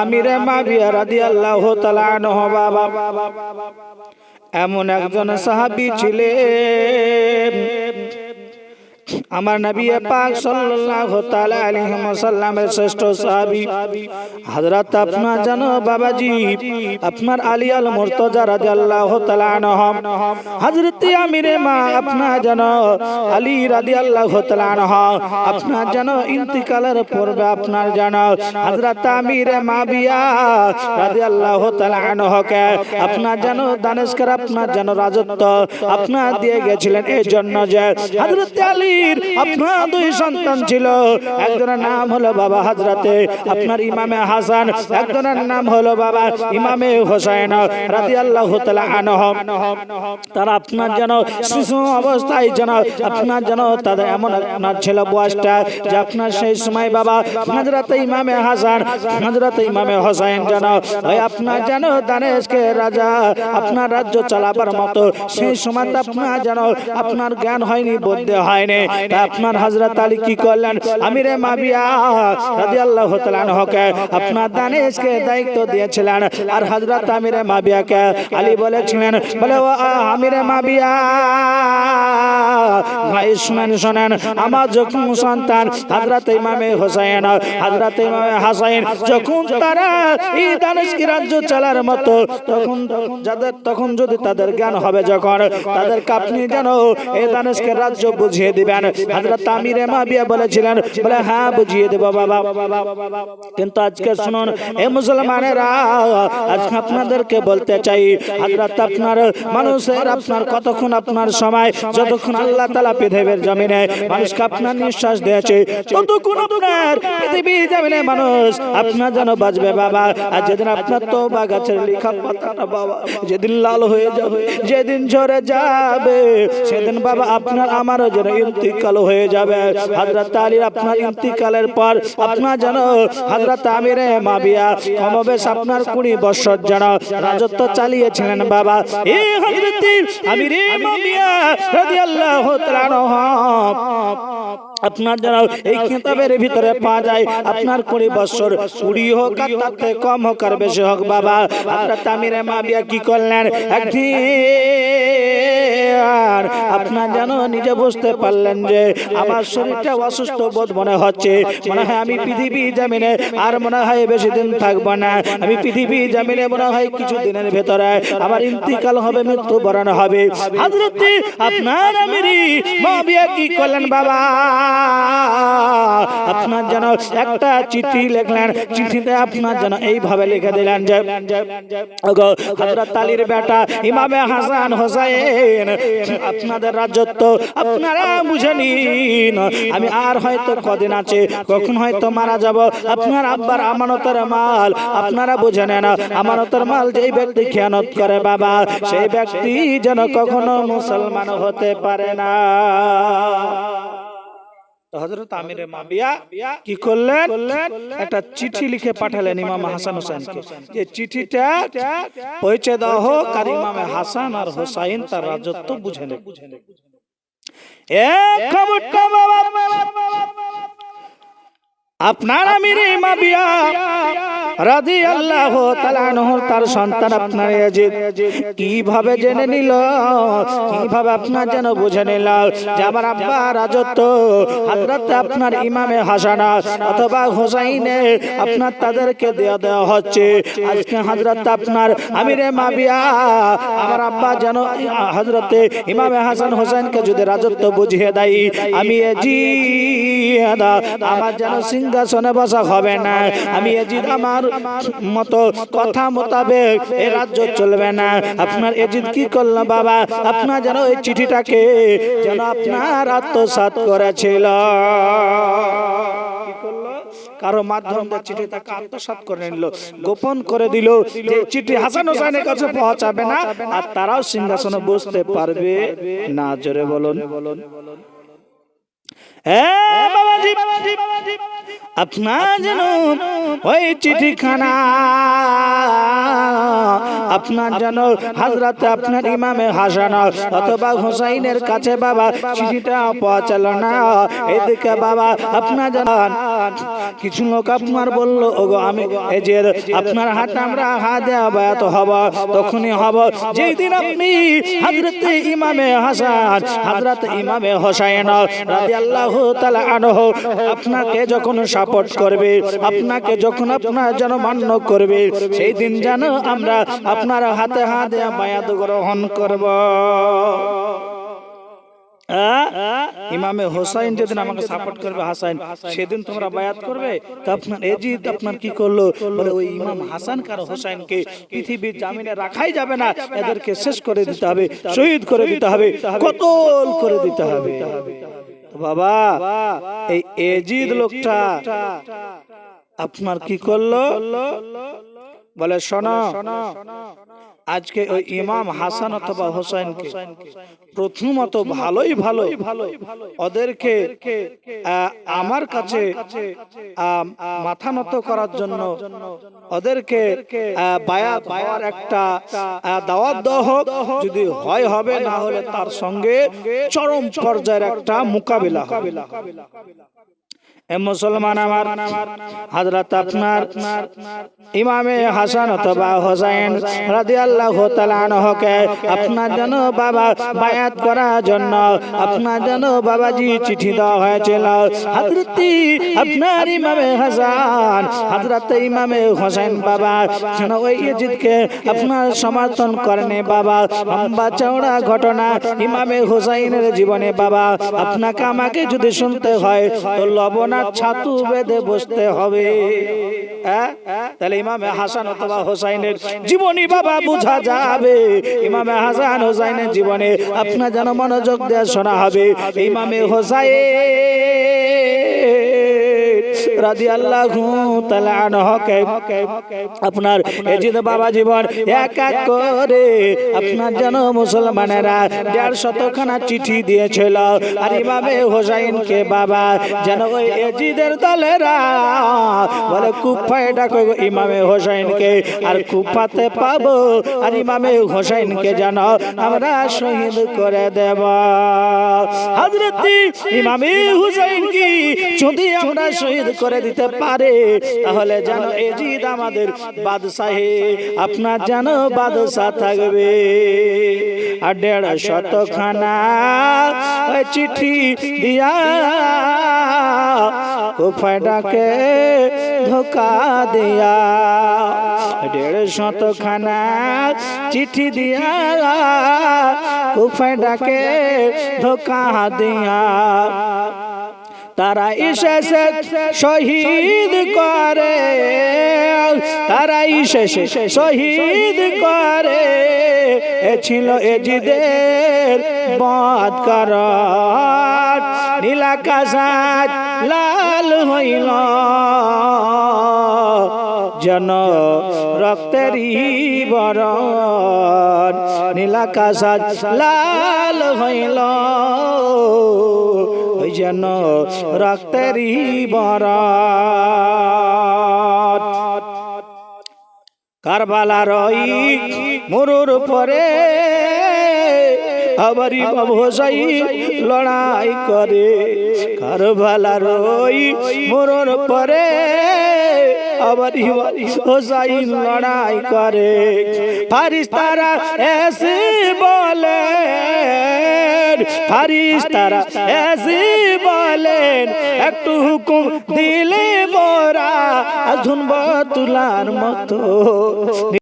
আমিরে মাবিয়া তাআলা আনহু বাবা। এমন একজন সাহাবি ছিলেন। আমার নবী পাক সাল্লাল্লাহু তাআলা আলাইহি ওয়াসাল্লামের শ্রেষ্ঠ সাহাবী হযরত আপনার জানো বাবাজি আপনার আলী আল মুর্তজা রাদিয়াল্লাহু তাআলা আনহু। হযরত আমিরে মা আপনার জানো আলী রাদিয়াল্লাহু তাআলা আনহু। আপনার জানো ইন্তিকালের পূর্বে আপনার জানো হযরত আমিরে মাবিয়া রাদিয়াল্লাহু তাআলা আনহুকে। আপনার জানো দানেশকর আপনার জানো রাজত্ব। আপনার দিয়ে গেছিলেন এই জন্য যে হযরত আলীর আপনার দুই সন্তান ছিল। একজনের নাম হলো বাবা হযরতে আপনার ইমামে হাসান, একজনের নাম হলো বাবা ইমামে হোসেন রাদিয়াল্লাহু তাআলা আনহু তারা আপনার যেন শিশু অবস্থায় যেন, আপনার যেন তাদের এমন আপনার ছিল বয়সটা যে আপনার সেই সময় বাবা হযরত ইমামে হাসান হযরত ইমামে হোসেন যেন, ওই আপনার যেন দানেশকে রাজা, আপনার রাজ্য চালাবার মতো সেই সময় আপনার যেন আপনার জ্ঞান হয়নি, বুদ্ধি হয়নি। আপনার হযরত আলী কি করলেন? আমিরে মাবিয়া তাআলা আনহুকে আপনার দানেশকে দায়িত্ব দিয়েছিলেন। আর হযরত আমিরে মাবিয়াকে আলী বলেছিলেন, বলে, ও আমিরে মাবিয়া আমার যখন সন্তান ইমামে হাসাইন যখন তারা এই রাজ্য চালার মতো, তখন, যাদের, তখন যদি তাদের জ্ঞান হবে যখন এই দানেশকে রাজ্য বুঝিয়ে দিবেন? হযরত আমিরে মাবিয়া বলেছিলেন বলে হ্যাঁ বুঝিয়ে দেব বাবা। কিন্তু আজকে শুনুন এ মুসলমানেরা আজকে আপনাদেরকে বলতে চাই হযরত আপনার মানুষের আপনার কতক্ষণ আপনার সময় যতক্ষণ আল্লাহ তাআলা পৃথিবীর জমিনে মানুষকে আপনার নিঃশ্বাস দিয়েছে ততক্ষণ আপনার পৃথিবী জমিনে মানুষ আপনার যেন বাঁচবে বাবা। আর যেদিন আপনার তো বা গাছের লেখা পাতাটা বাবা। যেদিন লাল হয়ে যাবে যেদিন ঝরে যাবে সেদিন বাবা আপনার আমারও যেন ইন্তিকাল হয়ে যাবে। হযরত আলীর আপনার ইন্তিকালের পর আপনার যেন হযরত আমিরে মাবিয়া কমবেশ আপনার কুড়ি বছর যেন রাজত্ব চালিয়েছিলেন বাবা। এ হযরত আমিরে মাবিয়া রাদিয়াল্লাহু তাআলা আপনার যেন এই কিতাবের ভিতরে পাওয়া যায়, আপনার কুড়ি বছর কুড়ি হোক আর থেকে কম হোক আর বেশি হোক বাবা। আপনার তামিরে মাবিয়া কি করলেন? একদিন আপনার যেন নিজে বুঝতে পারলেন যে আমার শরীরটা অসুস্থ বোধ মনে হচ্ছে। মনে হয় আমি পৃথিবী জামিনে আর মনে হয় বেশি দিন থাকব না। আমি পৃথিবী জামিনে মনে হয় কিছু দিনের ভেতরে আমার ইন্তিকাল হবে মৃত্যু বরণ হবে। হাজরতে আপনার আমিরি মাবিয়া কি করলেন বাবা? আপনার যেন একটা চিঠি লিখলেন। চিঠিতে আপনার যেন এইভাবে লিখে দিলেন যে, ওগো, হযরত আলীর বেটা ইমামে হাসান হোসেন আপনাদের রাজত্ব আপনারা বুঝে নিন। আমি আর হয়তো কদিন আছে, কখন হয়তো মারা যাব। আপনার আব্বার আমানতের মাল আপনারা বুঝে নেন। আমানতের মাল যেই ব্যক্তি খেয়ানত করে বাবা, সেই ব্যক্তি যেন কখনো মুসলমান হতে পারে না। তো হযরত আমিরে মাবিয়া কি করলেন? একটা চিঠি লিখে পাঠালেন ইমাম হাসান হোসেনকে। যে চিঠিটা পৌঁছে দেওয়া হোক আর ইমামে হাসান আর হোসাইন তার রাজত্ব বুঝে নেবে। এক খবরটা বাবা। আপনার আমিরে মাবিয়া। রাজি আল্লাহ তার সন্তান আপনার কীভাবে জেনে নিল? কীভাবে আপনার যেন বুঝে নিল? যে আমার আব্বা রাজত্ব আপনার ইমামে হাসানা অথবা হোসাইনে আপনার তাদেরকে দেওয়া দেওয়া হচ্ছে। আজকে হযরত আপনার আমিরে মাবিয়া, আমার আব্বা যেন হযরতে ইমামে হাসান হোসেনকে যদি রাজত্ব বুঝিয়ে দেয়, আমি এজিদ আমার যেন সিংহাসনে বসা হবে না। আমি এজিদ আমার মতো কথা মোতাবেক এ রাজ্য চলবে না। আপনার এজিদ কি করল বাবা? আপনার যেন এই চিঠিটাকে যেন আপনার আত্মসাৎ করেছিল? কারও মাধ্যম চিঠি তাকে আত্মসাৎ করে নিল, গোপন করে দিল যে চিঠি হাসান হোসেনের কাছে পৌঁছাবে না, আর তারাও সিংহাসনে বসতে পারবে না। জোরে বলুন। বাবাজি আপনার যেন ওই চিঠিখানা আপনার যেন হাজরাতে আপনার ইমামে হাসান অথবা হুসাইনের কাছে বাবা চিঠিটা পৌঁছালো না। এদিকে বাবা আপনার জানান কিছু লোক আপনার বলল, ওগো, আমি যে আপনার হাত আমরা হাত বায়াত হব, তখনই হব যেই দিন আপনি হযরত ইমামে হাসান, হযরত ইমামে হোসাইন রাদিয়াল্লাহু তাআলা আনহু, আপনাকে যখন সাপোর্ট করবে, আপনাকে যখন আপনার যেন মান্য করবে, সেই দিন যেন আমরা আপনার হাতে হাত বায়াত গ্রহণ করব? ইমামে হোসাইন যেদিন আমাকে সাপোর্ট করবে হাসান সেদিন তোমরা বায়াত করবে, তো আপনার এজিদ আপনার কি করল? বলে, ওই ইমাম হাসান কার হোসাইনকে পৃথিবীর জামিনে রাখাই যাবে না, এদেরকে শেষ করে দিতে হবে, শহীদ করে দিতে হবে, কতল করে দিতে হবে। বাবা, এই এজিদ লোকটা আপনার কি করল? বলে, শোনো আজকে ওই ইমাম হাসান অথবা হোসেনকে প্রথমত ভালোই ভালো। ওদেরকে আমার কাছে মাথা নত করার জন্য ওদেরকে আহ, বায়াত হওয়ার একটা দাওয়াত দেওয়া হোক যদি হয় হবে না হলে তার সঙ্গে চরম পর্যায়ের একটা মোকাবিলা হবে। মুসলমান আমার হযরত আপনার ইমামে হাসান অথবা হোসেন রাদিয়াল্লাহু তাআলা আনহুকে আপনার জন্য বাবা বায়াত করার জন্য আপনার জন্য বাবাজি চিঠি দেওয়া হয়েছিল। হযরত আপনার ইমামে হাসান হযরত ইমামে হোসেন বাবা যেন ওই ইজিদকে আপনার সমর্থন করেন বাবা। লম্বা চওড়া ঘটনা ইমামে হোসাইনের জীবনে বাবা। আপনাকে আমাকে যদি শুনতে হয়, তো লবণার ছাতু বেঁধে বসতে হবে। হ্যাঁ? তাহলে ইমামে হাসান অথবা হোসাইনের জীবনী বাবা বোঝা যাবে। ইমামে হাসান হোসাইনের জীবনে আপনার যেন মনোযোগ দেওয়া শোনা হবে। ইমামে হোসাইন আপনার এজিদ বাবা জীবন এক এক করে আপনার যেন মুসলমানেরা দেড় শতখানা চিঠি দিয়েছিল। আর ইমামে হোসাইনকে বাবা যেন ওই এজিদের দলেরা বলে কুফায় ডাকো ইমামে হোসাইনকে, আর কুফাতে পাবো? আর ইমামে হোসাইনকে যেন আমরা শহীদ করে দেব। হযরত ইমামে হুসাইন কি? যদি আমরা শহীদ করে দিতে পারে। তাহলে যেন এজিদ আমাদের বাদশাহে আপনার যেন বাদশাহ থাকবে। আর দেড় শতখানা চিঠি দিয়া কুফাডাকে ধোকা দিয়া। দেড় শতখানা চিঠি দিয়া কুফাডাকে ধোকা দিয়া। তারা এসেছে শহীদ করে। তারা এসেছে শহীদ করে। এ ছিল এজিদের বাদ কর নীলাকাশাত লাল হইল। জন রক্তেরই বরণ। নীলাকাশাত লাল হইল। যেন রক্তেরই বরাত কারবালা রই মরুর পরে আবারই হোসাই লড়াই করে। কারবালা রই মরুর পরে আবারই হোসাই লড়াই করে। ফারিস্তারা এসে বলে ফারিস্তারা এসে বলেন, একটু হুকুম দিলে মোরা ঝুনব তুলার মতো।